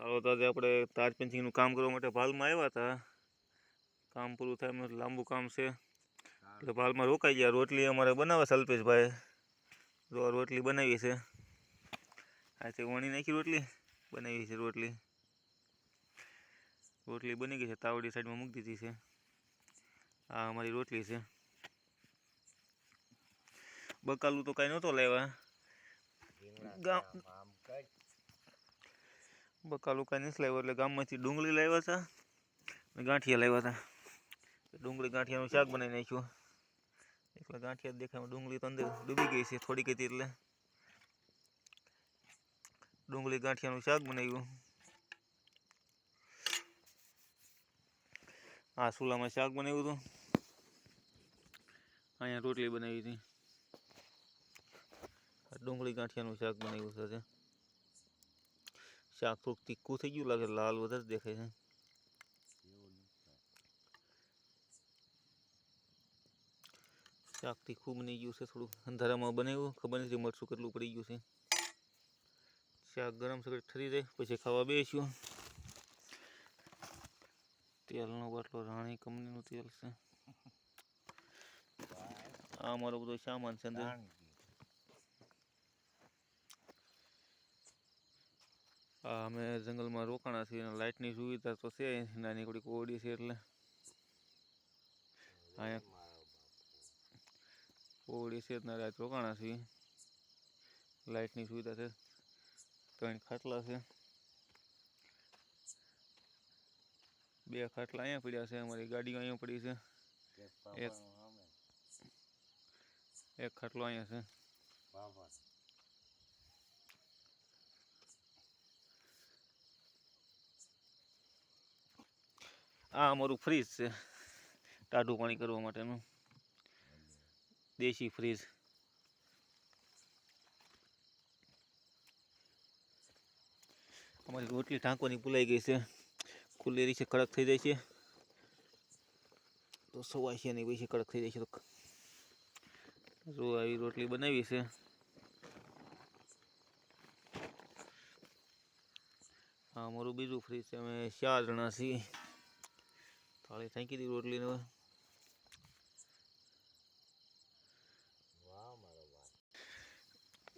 ચાલો તો આજે આપણે તાજ પેન્સિંગનું કામ કરવા માટે ભાલમાં આવ્યા હતા. કામ પૂરું થાય એમ લાંબુ કામ છે. એટલે ભાલમાં રોકાઈ ગયા. રોટલી અમારે બનાવે છે અલ્પેશભાઈ. જો રોટલી બનાવી છે. આજે વણી નાખી રોટલી. બનાવી છે રોટલી. રોટલી બની ગઈ છે. તાવડી સાઈડમાં મૂકી દીધી છે. આ અમારી રોટલી છે. બકાલું તો કાંઈ નહોતો લેવા ગામ બકાલું કાંઈ નથી લાવ્યો એટલે ગામમાંથી ડુંગળી લાવ્યા હતા અને ગાંઠિયા લાવ્યા હતા ડુંગળી ગાંઠિયાનું શાક બનાવી નાખ્યું. એકલા ગાંઠિયા દેખાય ડુંગળી તો અંદર ડૂબી ગઈ છે થોડીક હતી એટલે. ડુંગળી ગાંઠિયાનું શાક બનાવ્યું. આ સુલામાં શાક બનાવ્યું હતું. અહીંયા રોટલી બનાવી હતી. ડુંગળી ગાંઠિયાનું શાક બનાવ્યું આજે. શાક થોડુંક તીખું થઈ ગયું લાગે લાલ વધારે દેખાય છે શાક તીખું બની ગયું છે થોડું અંધારામાં બનાવ્યું ખબર નથી મરચું કેટલું પડી ગયું છે શાક ગરમ સગળ ઠરી જાય પછી ખાવા બેસ્યું તેલનો બાટલો રાણી કંપનીનું તેલ છે આ મારો બધો સામાન છે અંદર આ અમે જંગલમાં રોકાણા છીએ અને લાઇટની સુવિધા તો છે નાની થોડી કોડી છે એટલે. અહીંયા કોડી છે એટલે રાત રોકાણા છીએ. લાઇટની સુવિધા છે. ત્રણ ખાટલા છે. બે ખાટલા અહીંયા પડ્યા છે. અમારી ગાડીઓ અહીંયા પડી છે. એક એક ખાટલો અહીંયા છે. આ અમારું ફ્રીજ છે. ટાઢું પાણી કરવા માટેનું. દેશી ફ્રીજ અમારી રોટલી ઢાંકવાની ભૂલાઈ ગઈ છે. ખુલ્લેરી છે, કડક થઈ જાય છે. તો સવાય છે નહીં, પછી કડક થઈ જાય છે. તો જો આવી રોટલી બનાવી છે. હા અમારું બીજું ફ્રીજ છે. અમે ચાર જણા છીએ. થાળી ફેંકી દીધી રોટલીને હવે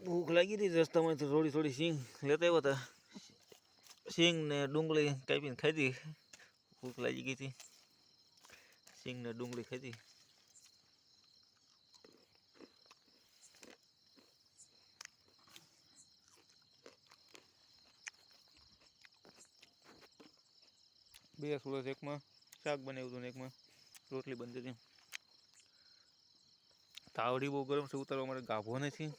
ભૂખ લાગી હતી રસ્તામાંથી થોડી થોડી સિંગ લેતા આવ્યા હતા સિંગ ને ડુંગળી કાપીને ખાધી ભૂખ લાગી ગઈ હતી સિંગ ને ડુંગળી ખાધી બે સુરત એકમાં શાક બનાવ્યું હતું ને એકમાં. રોટલી બનતી હતી. તાવડી બહુ ગરમ છે ઉતારવા માટે ગાભો નથી.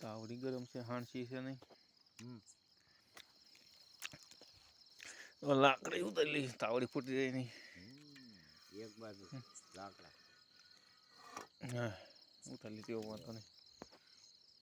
તાવડી ગરમ છે હાણસી છે નહીં. લાકડી ઉતારી તાવડી ફૂટી જાય નહીં. એક બાજુ લાકડા. હા ઉતારી લીધી એવું વાંધો નહીં.